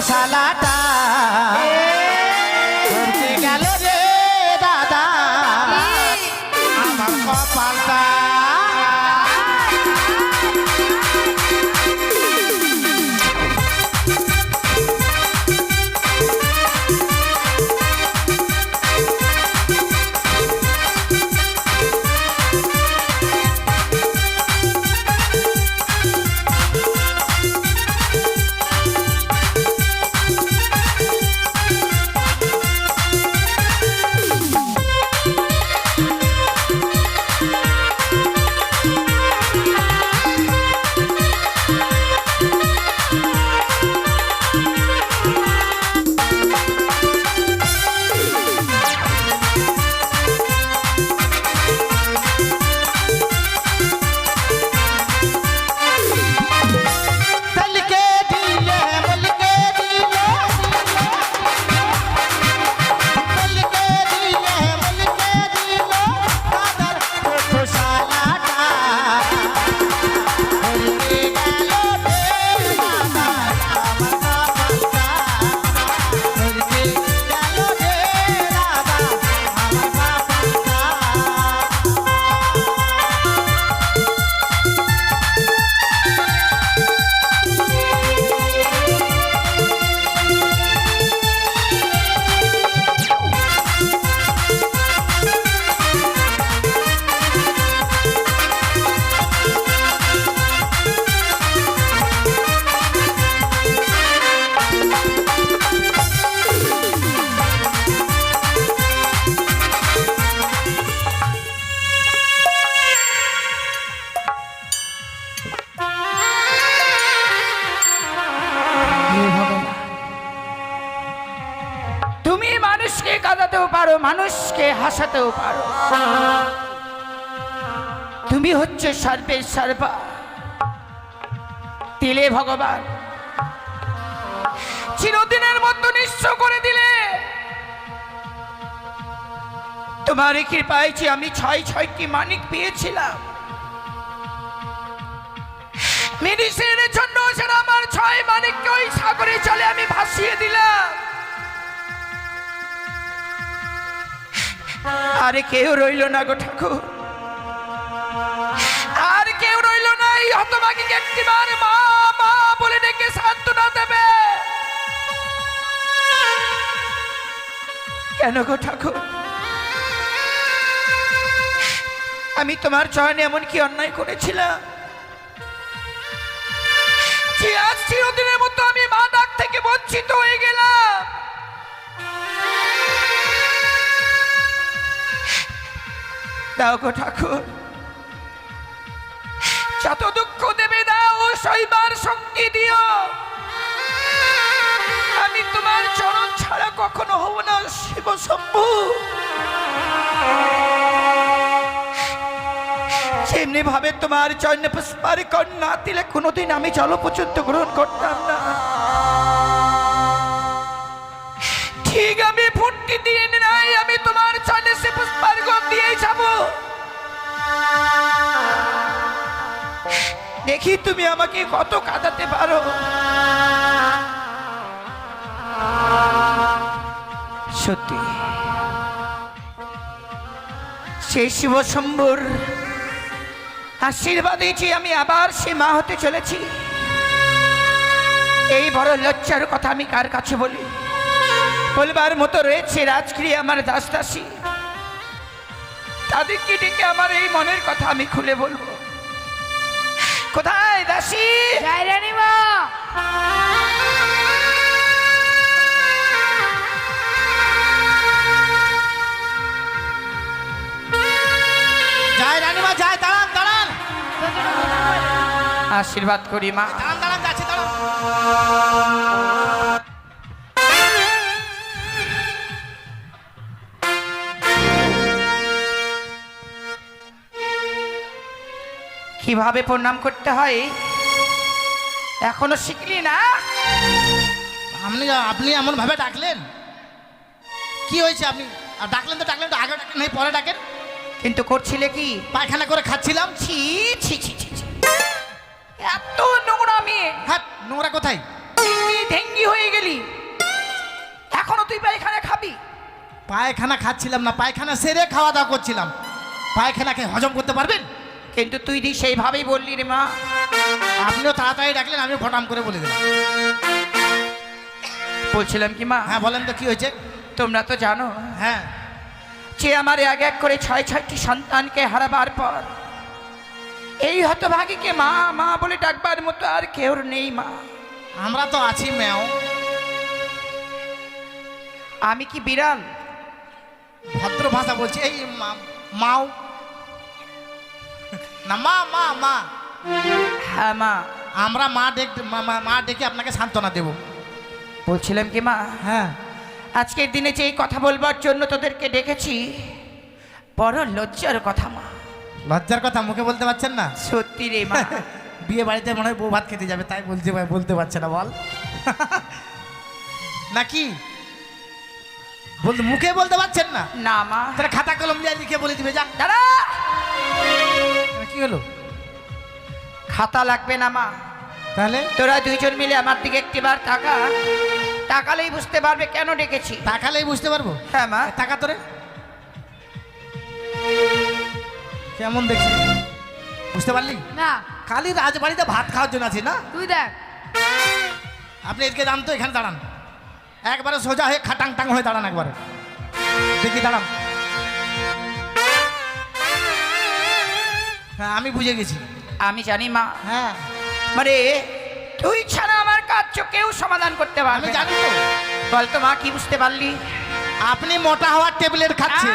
শালাটা কাঁদাতেও পারো, মানুষকে হাসাতেও পারো। তুমি হচ্ছে সর্বের সর্বা। দিলে ভগবান। চিরদিনের মতো নিঃস্ব করে দিলে। তোমার কৃপায় যে আমি ছয় ছয়টি মানিক পেয়েছিলাম। মেডিসিনের জন্য সেটা আমার ছয় মানিককে ওই সাগরে চলে আমি ভাসিয়ে দিলাম। আরে কেউ রইল না গো ঠাকুর। আর কেউ রইল না এই হতভাগীকে একটিবার মা মা, বলে ডেকে সান্ত্বনা দেবে। কেন গো ঠাকুর? আমি তোমার চয়নে এমন কি অন্যায় করেছিলাম? চিরদিনের মতো আমি মা ডাক থেকে বঞ্চিত হয়ে গেলাম। দাও গো ঠাকুর। যত দুঃখ দেবে দাও সইবার শক্তি দিও। আমি তোমার চরণ ছাড়া কখনো হব না, শিব শম্ভু। যেমনি ভাবে তোমার চরণে পুষ্পার কন্যা দিলে কোনোদিন আমি জল পর্যন্ত গ্রহণ করতাম না। ঠিক আমি ফুটকি দিয়ে দেখি তুমি আমাকে কত কাঁদাতে পারো। সত্যি। সেই শিব শম্ভুর আশীর্বাদে যে আমি আবার সে মা হতে চলেছি, এই বড় লজ্জার কথা আমি কার কাছে বলি? বলবার মতো রয়েছে রাজক্রিয়া আমার দাস দাসী তাদেরকে ডেকে আমার এই মনের কথা আমি খুলে বলব। কোথায় দাসী? জয় রানীমা। যায় রানীমা যায় দাঁড়ান দাঁড়ান। আশীর্বাদ করি মা। কীভাবে প্রণাম করতে হয়? এখনও শিখলি না? আপনি আপনি এমনভাবে ডাকলেন। কি হয়েছে আপনি? আর ডাকলেন তো ডাকলেন তো আগে ডাকেন নাই পরে ডাকেন। কিন্তু করছিলে কি? পায়খানা করে খাচ্ছিলাম। ছি ছি ছি ছি ছি। এত নোংরা মেয়ে হ্যাঁ নোংরা কোথায়? তুই ঢেঙ্গি হয়ে গেলি। এখনও তুই পায়খানা খাবি? পায়খানা খাচ্ছিলাম না পায়খানা সেরে খাওয়া দাওয়া করছিলাম। পায়খানাকে হজম করতে পারবেন? কিন্তু তুই দি সেইভাবেই বললি রে মা। আপনিও তাড়াতাড়ি ডাকলেন আমি ফটাম করে বলে দিলাম। বলছিলাম কি মা? হ্যাঁ বলেন তো কি হয়েছে? তোমরা তো জানো হ্যাঁ। যে আমার এক এক করে ছয় ছয়টি সন্তানকে হারাবার পর এই হতভাগীকে মা মা বলে ডাকবার মতো আর কেউ নেই মা। আমরা তো আছি ম্যাও। আমি কি বিড়াল? ভদ্র ভাষা বলছি এই মা- মাও। না মা মা মা। হ্যাঁ মা। আমরা মা ডেক মা- ডেকে আপনাকে সান্ত্বনা দেব। বলছিলাম কি মা? হ্যাঁ। আজকের দিনে যে এই কথা বলবার জন্য তোদেরকে ডেকেছি বড় লজ্জার কথা মা। লজ্জার কথা মুখে বলতে পারছেন না? সত্যি রে মা। বিয়ে বাড়িতে মনে হয় বউ ভাত খেতে যাবে তাই বলতে বলতে পারছে না বল। নাকি বলতে মুখে বলতে পারছেন না? না মা। তাহলে খাতা কলম দিয়ে লিখে বলে দিবে যা দাঁড়া। কি হলো? খাতা লাগবে না মা। তাহলে? তোরা দুইজন মিলে আমার দিকে একটিবার টাকা টাকালেই বুঝতে পারবে কেন ডেকেছি। তাকালেই বুঝতে পারব? হ্যাঁ মা। টাকা তোরে। কেমন দেখছি? বুঝতে পারলি? না। খালি রাজবাড়িতে ভাত খাওয়ার জন্য আছি না? তুই দেখ। আপনি এদিকে দাঁড়ান তো এখানে দাঁড়ান। একবারে সোজা হয়ে খাটাং টাং হয়ে দাঁড়ান একবারে। দেখি দাঁড়ান। হ্যাঁ আমি বুঝে গেছি। আমি জানি মা। হ্যাঁ। মানে তুই ছাড়া আমার কাজ কেউ সমাধান করতে আমি পারবে না। জানি তো। বল তো মা কি বুঝতে পারলি? আপনি মোটা হওয়ার ট্যাবলেট খাচ্ছেন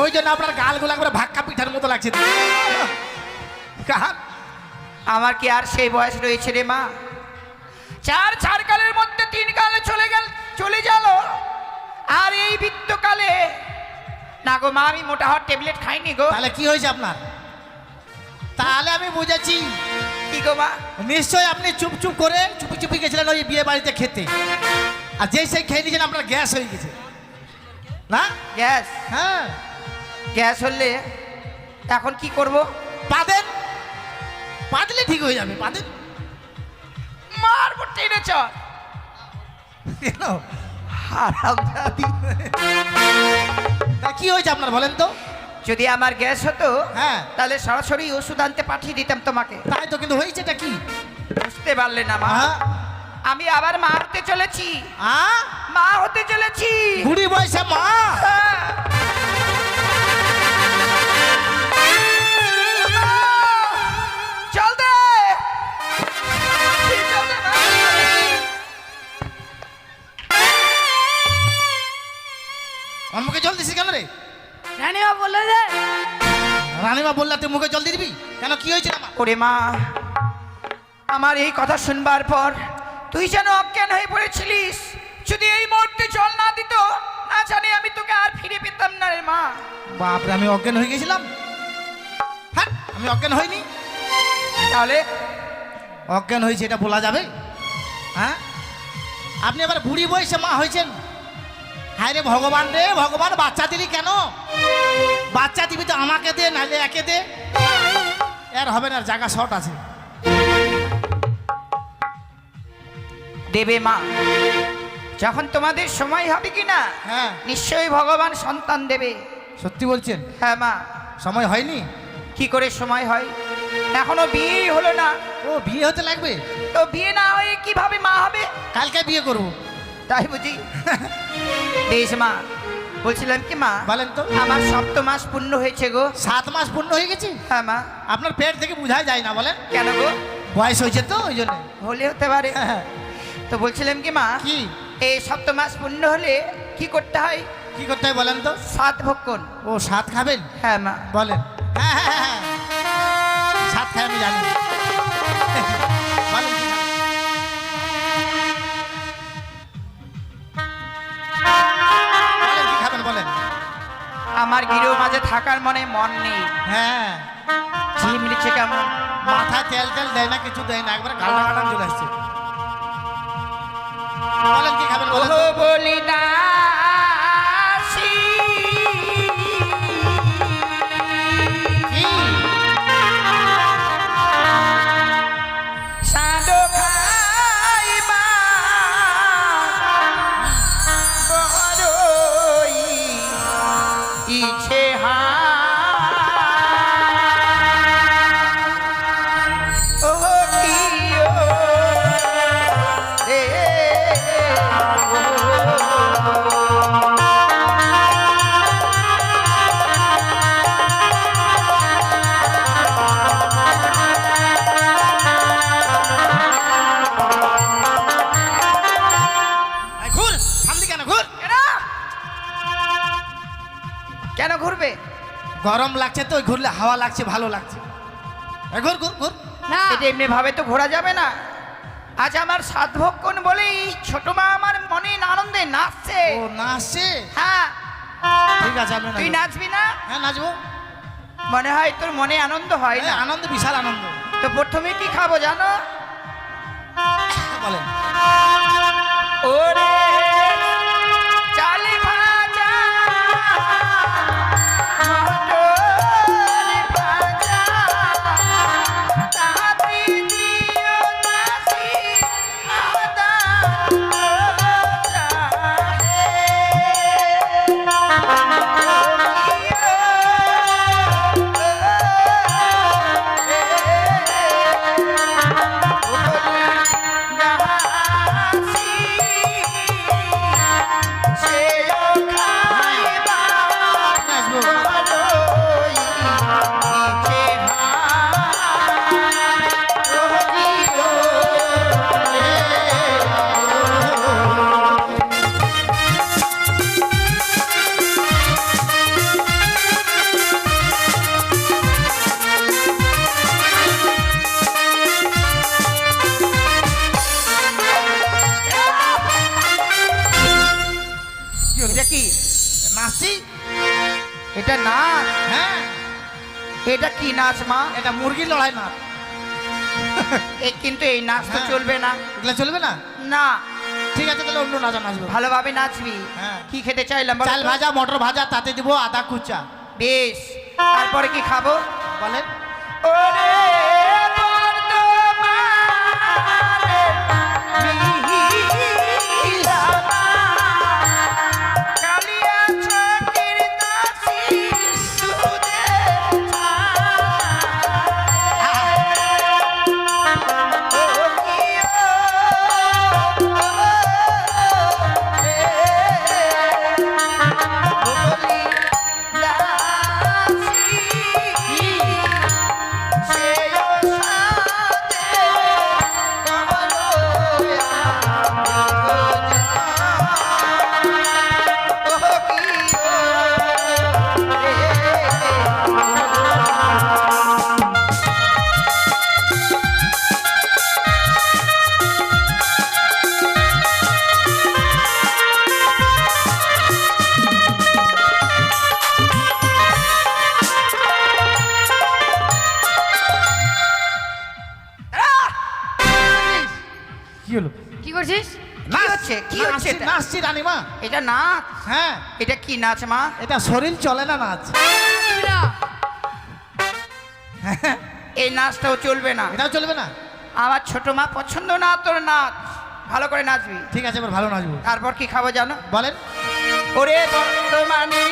ওই জন্য আপনার গালগুলো একবারে ভাক্কা পিঠার মতো লাগছে। আমার কি আর সেই বয়স রয়েছে রে মা? চার চার কালের মধ্যে তিন কালে চলে গেল চলে গেল। আর এই বৃত্তকালে না গো মা আমি মোটা হওয়ার ট্যাবলেট খাইনি গো। তাহলে কি হয়েছে আপনার? তাহলে আমি বুঝেছি। কি গো মা? নিশ্চয়ই আপনি চুপ চুপ করে চুপি চুপি গেছিলেন ওই বিয়ে বাড়িতে খেতে। আর যেই সেই খেয়ে নিয়েছেন আপনার গ্যাস হয়ে গেছে। না? গ্যাস? হ্যাঁ। গ্যাস হলে এখন কি করব? পাদেন পাদলে ঠিক হয়ে যাবে পাদেন মারবো টেনে চল তা কি হয়েছে আপনার বলেন তো? যদি আমার গ্যাস হতো হ্যাঁ। তাহলে সরাসরি ওষুধ আনতে পাঠিয়ে দিতাম তোমাকে। তাই তো কিন্তু হয়েছে এটা কি? বুঝতে পারলে না মা। হ্যাঁ। আমি আবার মা হতে চলেছি। আ? মা হতে চলেছি। বুড়ি বয়সে মা? হ্যাঁ। মা! আমার মুখে জল দিছিস কেন রে? রানিমা বলে দে রানীমা বললা তুই মুখে জল দিয়ে দিবি? কেন কি হয়েছে আমার ওরে মা আমার এই কথা শুনবার পর তুই যেন অজ্ঞান হয়ে পড়েছিলিস। যদি এই মুহূর্তে জল না দিত না জানি আমি তোকে আর ফিরে পেতাম না রে মা। বাপরে আমি অজ্ঞান হয়ে গেছিলাম। হ্যাঁ আমি অজ্ঞান হইনি। তাহলে? অজ্ঞান হয়েছে এটা বলা যাবে? হ্যাঁ? আপনি এবার বুড়ি বয়সে মা হয়েছেন। হায় রে ভগবান রে ভগবান বাচ্চা দিলি কেন? বাচ্চা দিবি তো আমাকে দে নাহলে একে দে। আর হবে না জায়গা শর্ট আছে। দেবে মা। যখন তোমাদের সময় হবে কি না হ্যাঁ। নিশ্চয়ই ভগবান সন্তান দেবে। সত্যি বলছেন? হ্যাঁ মা। সময় হয়নি? কি করে সময় হয়? এখনও বিয়ে হলো না। ও বিয়ে হতে লাগবে? তো বিয়ে না হয়ে কীভাবে মা হবে? কালকে বিয়ে করব। তাই বুঝি? বেশ মা বলছিলাম কি মা? বলেন তো। আমার সপ্ত মাস পূর্ণ হয়েছে গো। সাত মাস পূর্ণ হয়ে গেছে? হ্যাঁ মা। আপনার পেট থেকে বোঝাই যায় না বলেন। কেন গো? বয়স হয়েছে তো ওই জন্য। হলে হতে পারে। তো বলছিলাম কি মা কি? এই সপ্ত মাস পূর্ণ হলে কি করতে হয়? কি করতে হয় বলেন তো? সাত ভক্ষণ। ও সাত খাবেন? হ্যাঁ মা। বলেন। হ্যাঁ হ্যাঁ হ্যাঁ সাত খাই আমি জানি। আমার গৃহ মাঝে থাকার মনে মন নেই। হ্যাঁ। ঝিমড়িছে কেমন? মাথা তেল তেল দেয় না কিছু দেয় না একবার গালটা গাটান চলে আসছে। বলেন কি খাবেন বলেন। গরম লাগছে তো ওই ঘুরলে হাওয়া লাগছে ভালো লাগছে। ঘুর ঘুর ঘুর। না। এটা এমনি ভাবে তো ঘোরা যাবে না। আজ আমার সাধভক্ষণ বলেই ছোট মা আমার মনে আনন্দে নাচছে। ও নাচছে? হ্যাঁ। ঠিক আছে আমি তুই নাচবি। না? হ্যাঁ নাচবো। মনে হয় তোর মনে আনন্দ হয় না। হ্যাঁ, আনন্দ বিশাল আনন্দ। তো প্রথমে কি খাব জানো? বলেন। নাচ মা এটা মুরগির লড়াই না এ কিন্তু এই নাচ তো হ্যাঁ। চলবে না। এগুলো চলবে না? না। ঠিক আছে তাহলে অন্য নাচা নাচবো। ভালোভাবে নাচবি। হ্যাঁ। কি খেতে চাইলাম চাল ভাজা মটর ভাজা তাতে দিব আদা কুচা। বেশ। তারপরে কি খাব? বলেন। ওরে! কি নাচ মা? এটা শরীর চলে না নাচ? এই নাচটাও চলবে না। এটাও চলবে না? আমার ছোট মা পছন্দ না তোর নাচ। ভালো করে নাচবি। ঠিক আছে এবার ভালো নাচবো। তারপর কি খাব জানো? বলেন। ওরে বর্তমানে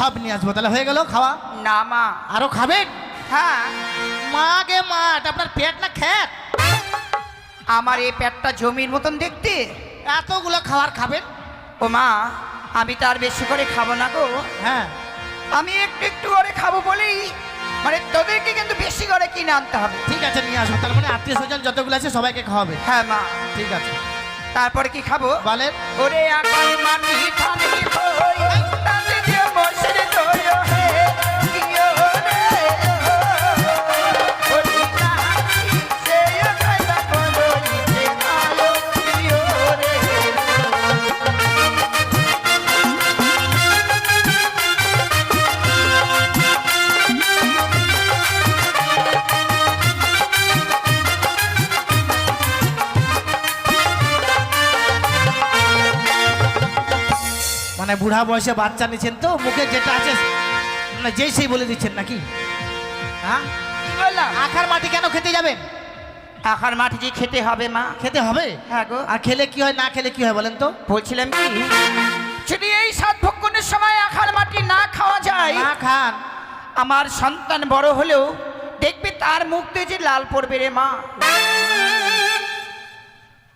সব নিয়ে আসব। তাহলে হয়ে গেল খাওয়া? না মা। আরও খাবেন হ্যাঁ। মা গে মা এটা আপনার পেট না খেত আমার এই পেটটা জমির মতন দেখতে। এতগুলো খাবার খাবেন ও মা আমি তো আর বেশি করে খাব না গো। হ্যাঁ। আমি একটু একটু করে খাব বলেই মানে তোদেরকে কিন্তু বেশি করে কিনে আনতে হবে। ঠিক আছে নিয়ে আসব। তার মানে আত্মীয় স্বজন যতগুলো আছে সবাইকে খাওয়াবে। হ্যাঁ মা। ঠিক আছে। তারপরে কি খাব? বলেন। ওরে আকাশ মাটি ধানে হই বুড়া বয়সে বাচ্চা নিচ্ছেন তো মুখে যেটা আছে মানে যেই সেই বলে দিচ্ছেন নাকি? হ্যাঁ? বললাম আখার মাটি কেন খেতে যাবেন? আখার মাটি যে খেতে হবে মা। খেতে হবে? হ্যাঁ গো। আর খেলে কি হয় না খেলে কি হয় বলেন তো? বলছিলাম কি যদি এই সাত ভক্ষণের সময় আখার মাটি না খাওয়া যায় না খান। আমার সন্তান বড় হলেও দেখবে তার মুখ দিয়ে যে লাল পড়বে রে মা।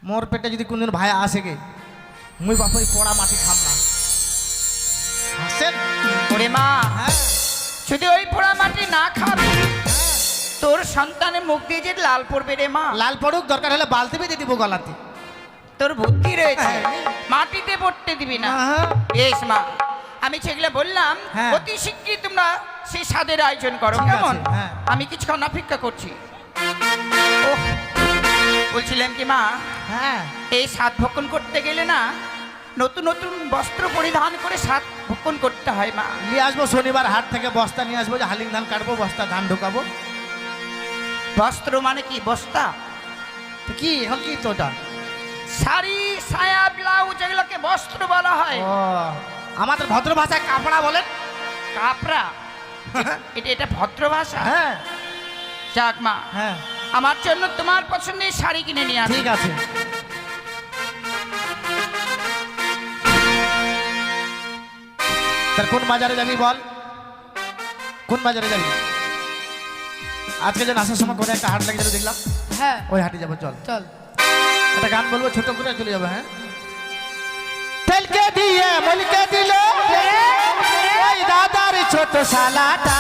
মোর পেটে যদি কোনদিন ভাই আসে গে মুই বাপ ওই পোড়া মাটি খাম না। হাসেন ওরে মা যদি ওই পোড়া মাটি না খাবি তোর সন্তানের মুখ দিয়ে যে লাল পড়বে রে মা লাল পড়ুক দরকার হলে বালতি বেঁধে দিব গলাতে তোর বুদ্ধি রয়েছে হ্যাঁ। মাটিতে পড়তে দিবি না। বেশ মা আমি সেগুলো বললাম হ্যাঁ। অতি শীঘ্রই তোমরা সেই স্বাদের আয়োজন করো কেমন হ্যাঁ। আমি কিছুক্ষণ অপেক্ষা করছি বলছিলাম কি মা হ্যাঁ এই স্বাদ ভক্ষণ করতে গেলে না নতুন নতুন বস্ত্র পরিধান করে সাত ভক্ষণ করতে হয় মা। নিয়ে আসব শনিবার হাট থেকে বস্তা নিয়ে আসব যে হালিং ধান কাটবো বস্তা ধান ঢোকাবো। বস্ত্র মানে কি? বস্তা? তো কি? এখন কি তো ওটা? শাড়ি সায়া ব্লাউজ এগুলোকে বস্ত্র বলা হয়। ও আমাদের ভদ্র ভাষায় কাপড়া বলেন। কাপড়া? এটা এটা ভদ্র ভাষা? হ্যাঁ। যাক মা হ্যাঁ। আমার জন্য তোমার পছন্দের শাড়ি কিনে নিয়ে আসি। ঠিক আছে। তার কোন বাজারে যাবি বল কোন বাজারে যাবি আজকে যেন আসার সময় করে একটা হাট লাগে যাবে দেখলাম হ্যাঁ ওই হাটে যাব চল চল একটা গান বলব ছোট করে চলে যাব হ্যাঁ তেলকে দিয়ে মলকে দিল ওই দাদার ছোট শালাটা